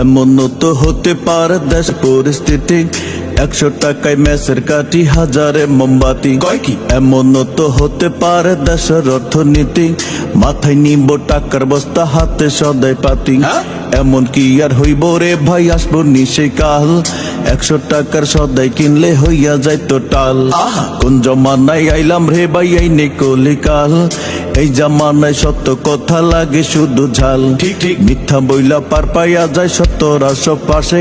এমন তো হতে পারে দেশ পরিস্থিতি। একশো টাকায় মেসের কাটি হাজারে মোমবাতি। কি? এমন তো হতে পারে দেশের অর্থনীতি। মাথায় নিব টাকার বস্তা হাতে সদাই পাতি। হ্যাঁ? এমন কি আর হইব রে ভাই? আসব নিশে কাল একশো টাকার সদাই কিনলে হইয়া যাইতো টাল। কোন জমানায় আইলাম রে ভাই এই নে কলিকাল এই জামানায় সত্য কথা লাগে শুধু ঝাল। ঠিক, ঠিক। মিথ্যা বইলা পার পাইয়া যায় সত্তর আশো পাশে।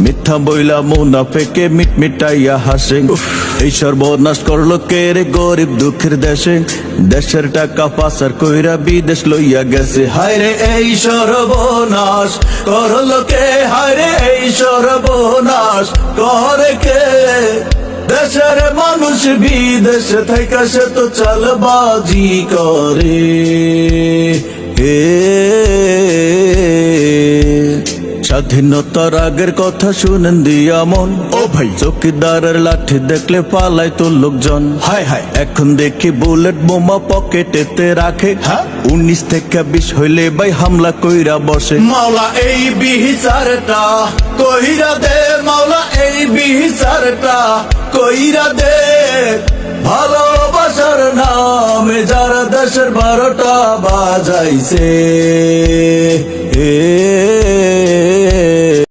মিথ্যা বইলা মুনা ফেকে মিট মিটাইয়া হাসে। এই সর্বনাশ করল কে রে গরিব দুঃখের দেশে? দেশের টাকা পাচার কইরা বিদেশ লইয়া গেছে। হায় রে এই সর্বনাশ করল কে? হায় রে এই সর্বনাশ করে কে দেশের মানুষ বিদেশে থেকে সে তো চালবাজি করে। স্বাধীনতার আগের কথা শুনেন দিয়া মন। ও ভাই। চৌকিদারের লাঠি দেখলে পালাই তো লোকজন। হায় হায়। এখন দেখি বুলেট বোমা পকেটেতে রাখে। হ্যাঁ? উনিশ থেকে বিশ হইলে ভাই হামলা কইরা বসে। মাওলা এই বিচারটা কইরা দে। বিচারটা কইরা দে। ভালোবাসার নামে যারা দেশের বারোটা বাজাইছে। এ